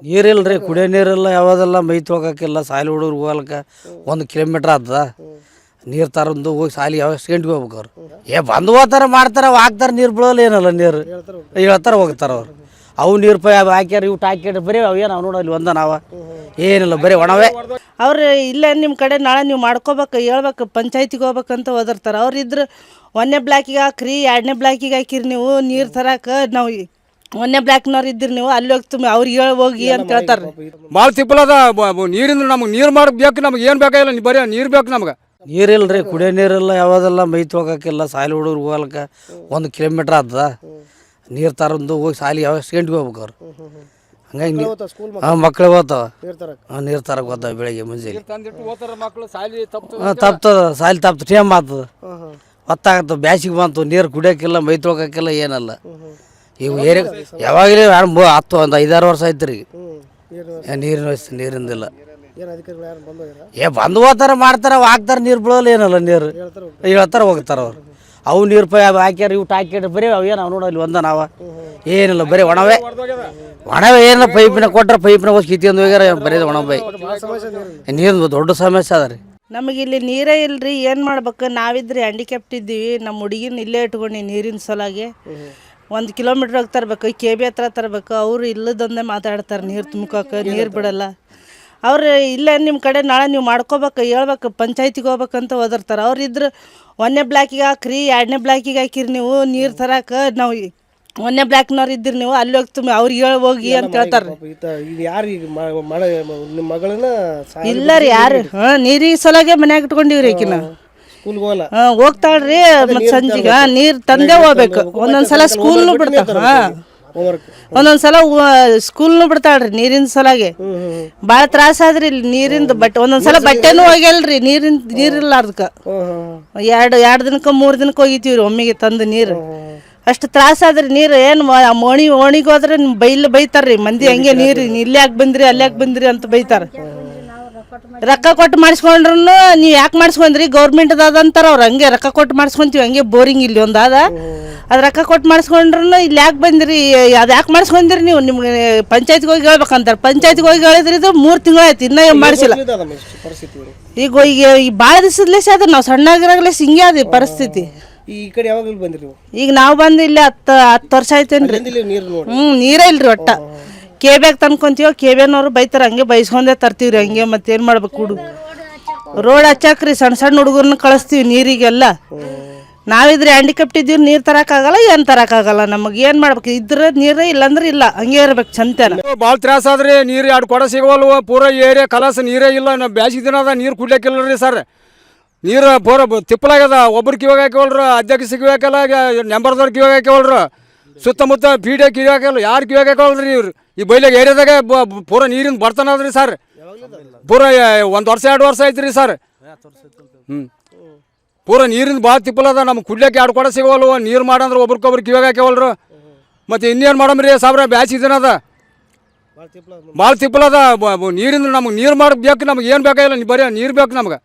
ನೀರಿಲ್ರಿ, ಕುಡಿಯೋ ನೀರಿಲ್ಲ, ಯಾವುದೆಲ್ಲ ಮೈ ತೊಗೋಕಿಲ್ಲ ಸಾಲಿ ಹುಡುಗರು ಹೋಗ್ಲಕ್ಕ ಒಂದು ಕಿಲೋಮೀಟ್ರ್ ಆತದ ನೀರು ತರಂದು ಹೋಗಿ ಸಾಲಿ ಯಾವ ಗಂಟೆಗೆ ಹೋಗ್ಬೇಕು ಅವ್ರು. ಏ, ಬಂದು ಹೋಗ್ತಾರೆ, ಮಾಡ್ತಾರೆ, ಹಾಕ್ತಾರೆ, ನೀರು ಬಿಡೋಲ್ಲ ಏನಲ್ಲ ನೀರು. ಹೇಳ್ತಾರೆ, ಹೋಗ್ತಾರೆ ಅವ್ರು. ಅವು ನೀರು ಪೈ ಹಾಕ್ಯಾರ, ಇವು ಹಾಕ್ಯಾರ ಬರೀ ಅವೇನು ಅವು ನೋಡಲ್ಲಿ ಒಂದ ನಾವ. ಏನಿಲ್ಲ, ಬರೀ ಒಣವೆ. ಅವ್ರು ಇಲ್ಲ ನಿಮ್ಮ ಕಡೆ ನಾಳೆ ನೀವು ಮಾಡ್ಕೋಬೇಕು, ಹೇಳ್ಬೇಕು, ಪಂಚಾಯತಿಗೆ ಹೋಗ್ಬೇಕಂತ ಓದಿರ್ತಾರೆ ಅವ್ರು ಇದ್ರೆ ಒಂದನೇ ಬ್ಲಾಕಿಗೆ ಹಾಕ್ರಿ, ಎರಡನೇ ಬ್ಲಾಕಿಗೆ ಹಾಕಿರಿ ನೀವು, ನೀರು ತರಕ್ಕೆ ನಾವು ಒಂದನೇ ಬ್ಲಾಕ್ನವ್ರು ಇದ್ದೀರಿ ನೀವು ಅಲ್ಲಿ ಹೋಗ್ತೀವಿ ಅವ್ರಿಗೆ ಹೇಳಿ ಹೋಗಿ ಅಂತ ಹೇಳ್ತಾರೆ. ಭಾಳ ತಿಪ್ಪಲದ ನೀರಿಂದ ನಮಗೆ ನೀರು ಮಾಡಬೇಕು ನಮ್ಗೆ ಏನು ಬೇಕಾಗಿಲ್ಲ ನೀ ಬರೀ ನೀರು ಬೇಕು ನಮ್ಗೆ. ರೀ ಕುಡಿಯೋ ನೀರಿಲ್ಲ ಯಾವುದೆಲ್ಲ ಮೈ ತೊಗೋಕಿಲ್ಲ ಸಾಲಿ ಹುಡುಗರು ಹೋಗಲಿಕ್ಕೆ ಒಂದು ಕಿಲೋಮೀಟ್ರ್ ಆದ ನೀರು ತರಂದು ಹೋಗಿ ಸಾಲಿ ಯಾವ ಗಂಟೆಗೆ ಹೋಗ್ಬೇಕು ಅವ್ರು. ಹಂಗಾಗಿ ಹಾಂ ಮಕ್ಳು? ಓದ್ತಾವ ಹಾಂ ನೀರು ತರಕ್ಕೆ ಓದ್ತಾವ ಬೆಳಿಗ್ಗೆ ಮುಂಜಾನೆ. ತಂದಿಟ್ಟು ಓದ್ತಾರ ಮಕ್ಕಳು ಸಾಲಿ ತಪ್ಪು ಹಾಂ ತಪ್ತದ ಸಾಲಿ ತಪ್ತು ಟೇಮ್ ಆಗ್ತದ ಹೊತ್ತಾಗತ್ತ ಬ್ಯಾಸಿಗೆ ಬಂತು ನೀರು ಕುಡಿಯೋಕ್ಕಿಲ್ಲ ಮೈ ತೊಳ್ಕೊಕ್ಕಿಲ್ಲ ಏನಲ್ಲ. ಇವು ಏರಿ ಯಾವಾಗಲೇ ಹತ್ತು ಒಂದು ಐದಾರು ವರ್ಷ ಆಯ್ತು ರೀ. ಏ, ನೀರಿನ ವ್ಯವಸ್ಥೆ ನೀರಿಂದಿಲ್ಲ. ಏ ಬಂದು ಹೋತಾರ ಮಾಡ್ತಾರೆ ಹಾಕ್ತಾರೆ ನೀರು ಬಿಡೋಲ್ಲ ಏನಲ್ಲ ನೀರು. ಹೇಳ್ತಾರೆ ಹೋಗ್ತಾರ. ಅವ್ರು. ಅವು ನೀರು ಪೈ ಹಾಕ್ಯಾರ ಇವು ಹಾಕ್ಯಾರ ಬರೀ ಅವೇನು ಅವು ನೋಡಲ್ಲಿ ಒಂದ ನಾವ. ಏನಿಲ್ಲ ಬರೀ ಒಣವೆ. ಒಣವೆ ಏನಿಲ್ಲ ಪೈಪಿನ ಕೊಟ್ರೆ ಪೈಪಿನ ಹೋಗಿ ಕಿತ್ಕೊಂಡು ಹೋಗ್ಯಾರ ಬರೀ ಒಣ ಬೈ ನೀರಿನ ದೊಡ್ಡ ಸಮಸ್ಯೆ ಅದ ರೀ. ನಮಗೆ ಇಲ್ಲಿ ನೀರೇ ಇಲ್ರಿ ಏನು ಮಾಡ್ಬೇಕು? ನಾವಿದ್ರೆ ಹ್ಯಾಂಡಿಕ್ಯಾಪ್ಟ್ ಇದ್ದೀವಿ ನಮ್ಮ ಹುಡುಗಿನ ಇಲ್ಲೇ ಇಟ್ಕೊಂಡು ನೀರಿನ ಸಲಾಗಿ ಒಂದು ಕಿಲೋಮೀಟ್ರ್ ಹೋಗಿ ತರಬೇಕು ಕೆ ಬಿ ಹತ್ರ ತರಬೇಕು ಅವರು ಇಲ್ಲದೊಂದೇ ಮಾತಾಡ್ತಾರೆ ನೀರು ತುಂಬ್ಕೋಕೆ ನೀರು ಬಿಡಲ್ಲ. ಅವ್ರು ಇಲ್ಲೇ ನಿಮ್ಮ ಕಡೆ ನಾಳೆ ನೀವು ಮಾಡ್ಕೋಬೇಕು ಹೇಳ್ಬೇಕು ಪಂಚಾಯತಿಗೆ ಹೋಗ್ಬೇಕಂತ ಓದಿರ್ತಾರೆ. ಅವ್ರು ಇದ್ರೆ ಒಂದನೇ ಬ್ಲಾಕಿಗೆ ಹಾಕ್ರಿ ಎರಡನೇ ಬ್ಲಾಕಿಗೆ ಹಾಕಿರಿ ನೀವು ನೀರು ತರಕ್ಕೆ ನಾವು ಒಂದನೇ ಬ್ಲಾಕ್ನವ್ರು ಇದ್ದೀರಿ ನೀವು ಅಲ್ಲಿ ಹೋಗ್ತೀವಿ ಅವ್ರಿಗೆ ಹೇಳಿ ಹೋಗಿ ಅಂತ ಹೇಳ್ತಾರೆ ಯಾರು ಈಗ ಮ- ಮಾಡ ನಿಮ್ಮ ಮಗಳನ್ನ ಇಲ್ಲ ರೀ ಯಾರು ಹಾಂ ನೀರಿಗೆ ಸಲಾಗೆ ಮನ್ಯಾಗ ಇಟ್ಕೊಂಡಿವ್ರಿ ಹೋಗಲ್ಲ ಹಾ ಹೋಗ್ತಾಳ್ರಿ ಮತ್ ಸಂಜೆಗೆ ನೀರ್ ತಂದೆ ಹೋಗ್ಬೇಕು. ಒಂದೊಂದ್ಸಲ ಸ್ಕೂಲ್ನು ಬಿಡ್ತಾವ ಹಾ. ಒಂದೊಂದ್ಸಲ ಸ್ಕೂಲ್ನು ಬಿಡ್ತಾಳ್ರಿ ನೀರಿನ ಸಲಾಗೆ. ಭಾಳ ತ್ರಾಸ ಆದ್ರಿ ಇಲ್ಲಿ ನೀರಿಂದ ಬಟ್ಟೆ ಒಂದೊಂದ್ಸಲ ಬಟ್ಟೆನೂ ಹೋಗ್ಯಲ್ರಿ ನೀರಿನ ನೀರಿಲ್ಲಾರ್ದಕ್ಕ ಎರಡು ಎರಡು ದಿನಕ್ಕೆ ಮೂರು ದಿನಕ್ಕೆ ಹೋಗಿತೀವ್ರಿ ಒಮ್ಮೆಗೆ ತಂದು ನೀರು. ಅಷ್ಟು ತ್ರಾಸ ಆದ್ರಿ ನೀರು ಏನು ಓಣಿ ಓಣಿಗೋದ್ರೆ ಬೈಲ್ ಬೈತಾರ್ರಿ ಮಂದಿ ಹಂಗೆ ನೀರು ಇಲ್ಲಿ ಯಾಕೆ ಬಂದ್ರಿ ಅಲ್ಲಿ ಯಾಕೆ ಬಂದ್ರಿ ಅಂತ ಬೈತಾರ. ರೊಕ್ಕ ಕೊಟ್ಟು ಮಾಡಿಸ್ಕೊಂಡ್ರು ನೀವು ಯಾಕೆ ಮಾಡಿಸ್ಕೊಂಡ್ರಿ? ಗೌರ್ಮೆಂಟ್ ಅಂತಾರ ಅವ್ರು ಹಂಗೆ ರೊಕ್ಕ ಕೊಟ್ಟು ಮಾಡಿಸ್ಕೊಂತೀವಿ ಹಂಗೆ ಬೋರಿಂಗ್ ಇಲ್ಲಿ ಒಂದು ಅದ ಅದು ರೊಕ್ಕ ಕೊಟ್ಟು ಮಾಡಿಸ್ಕೊಂಡ್ರು ಇಲ್ಲಿ ಯಾಕೆ ಬಂದ್ರಿ? ಅದು ಯಾಕೆ ಮಾಡಿಸ್ಕೊಂಡಿರಿ ನೀವು? ನಿಮ್ಗೆ ಪಂಚಾಯತ್ಗೆ ಹೋಗಿ ಹೇಳ್ಬೇಕಂತಾರೆ. ಪಂಚಾಯತ್ಗೆ ಹೋಗಿ ಹೇಳಿದ್ರಿ ಇದು ಮೂರು ತಿಂಗಳು ಆಯ್ತು ಇನ್ನೂ ಏನು ಮಾಡಿಸಿಲ್ಲ. ಈಗ ಈಗ ಈ ಭಾಳ ದಿವಸದ್ಲೇಸಿ ಅದ ನಾವು ಸಣ್ಣಾಗಿರಾಗ್ಲೇಸ್ ಹಿಂಗೆ ಅದ ಪರಿಸ್ಥಿತಿ. ಈ ಕಡೆ ಯಾವಾಗಲೂ ಬಂದ್ರಿ ನೀವು? ಈಗ ನಾವು ಬಂದು ಇಲ್ಲಿ ಹತ್ತು ಹತ್ತು ವರ್ಷ ಆಯ್ತೇನ್ರಿ. ಇಲ್ಲಿ ನೀರು ನೋಡಿ ಹ್ಞೂ ನೀರೇ ಇಲ್ರಿ ಒಟ್ಟ. ಕೆ ಬ್ಯಾಗ್ ತಂದ್ಕೊಂತೀವೋ ಕೆ ಬೈತಾರೆ, ಹಂಗೆ ಬೈಸ್ಕೊಂಡೇ ತರ್ತೀವ್ರಿ, ಹಂಗೆ ಮತ್ತೇನು ಮಾಡ್ಬೇಕು ಹುಡುಗ ರೋಡ್ ಹಚ್ಚಾಕ್ರಿ ಸಣ್ಣ ಸಣ್ಣ ಹುಡುಗರನ್ನ ಕಳಿಸ್ತೀವಿ ನೀರಿಗೆಲ್ಲ. ನಾವಿದ್ರೆ ಹ್ಯಾಂಡಿಕ್ಯಾಪ್ಟ್ ಇದ್ದೀವಿ, ನೀರು ತರೋಕ್ಕಾಗಲ್ಲ ಏನು ತರೋಕ್ಕಾಗಲ್ಲ ನಮಗೆ, ಏನು ಮಾಡ್ಬೇಕು? ಇದ್ರೆ ನೀರೇ ಇಲ್ಲಾಂದ್ರೆ ಇಲ್ಲ, ಹಂಗೆ ಇರ್ಬೇಕು ಚಂತೆನ. ಭಾಳ ತ್ರಾಸ ಆದ್ರಿ, ನೀರು ಎರಡು ಕೊಡ ಸಿಗವಲ್ವ ಪೂರ ಏರಿಯಾ ಕಲಾಸ ನೀರೇ ಇಲ್ಲ ನಾವು ಬ್ಯಾಸಿಗೆ ದಿನ ಅದ, ನೀರು ರೀ ಸರ್. ನೀರು ಪೂರ ತಿಪ್ಪಲಾಗ್ಯದ, ಒಬ್ರು ಕಿವಾಗ ಹಾಕಿವಲ್ರು ಅಧ್ಯಕ್ಷ ಕಿವಾಗ ಹಾಕಲ್ಲ ನೆಂಬರ್ದವ್ರು ಕಿವಾಗ ಹಾಕಿವಲ್ರು ಸುತ್ತಮುತ್ತ ಪೀಡೆ ಕಿವಾಗ ಹಾಕಲ್ಲ ಯಾರು ಕಿವಾಗ ಹಾಕಲ್ರಿ ಇವ್ರು? ಈ ಬೈಲಾಗ ಏರಿಯಾದಾಗ ಪೂರ ನೀರಿನ ಬರ್ತಾನ ಅದ್ರಿ ಸರ್. ಪೂರ ಒಂದು ವರ್ಷ ಎರಡು ವರ್ಷ ಐತ್ರಿ ಸರ್. ಹ್ಞೂ ಪೂರ ನೀರಿನ ಭಾಳ ತಿಪ್ಪಲದ ನಮ್ಗೆ ಕುಡ್ಲಿಕ್ಕೆ ಎರಡು ಕೊಡ ಸಿಗೋಲ್ವ ನೀರು ಮಾಡಂದ್ರೆ ಒಬ್ರಿಗೊಬ್ರು ಕಿವಾಗ ಹಾಕ್ಯವಲ್ರು? ಮತ್ತು ಇನ್ನೇನು ಮಾಡಮ್ರಿ ಸಾಬ್ರ? ಬ್ಯಾಸಿಗೆ ಇದನ್ನದ ಅದ. ಭಾಳ ತಿಪ್ಪಲದ ನೀರಿಂದ ನಮ್ಗೆ ನೀರು ಮಾಡ್ಬೇಕು ನಮ್ಗೆ ಏನು ಬೇಕಾಗಿಲ್ಲ ಬರೀ ನೀರು ಬೇಕು ನಮ್ಗೆ.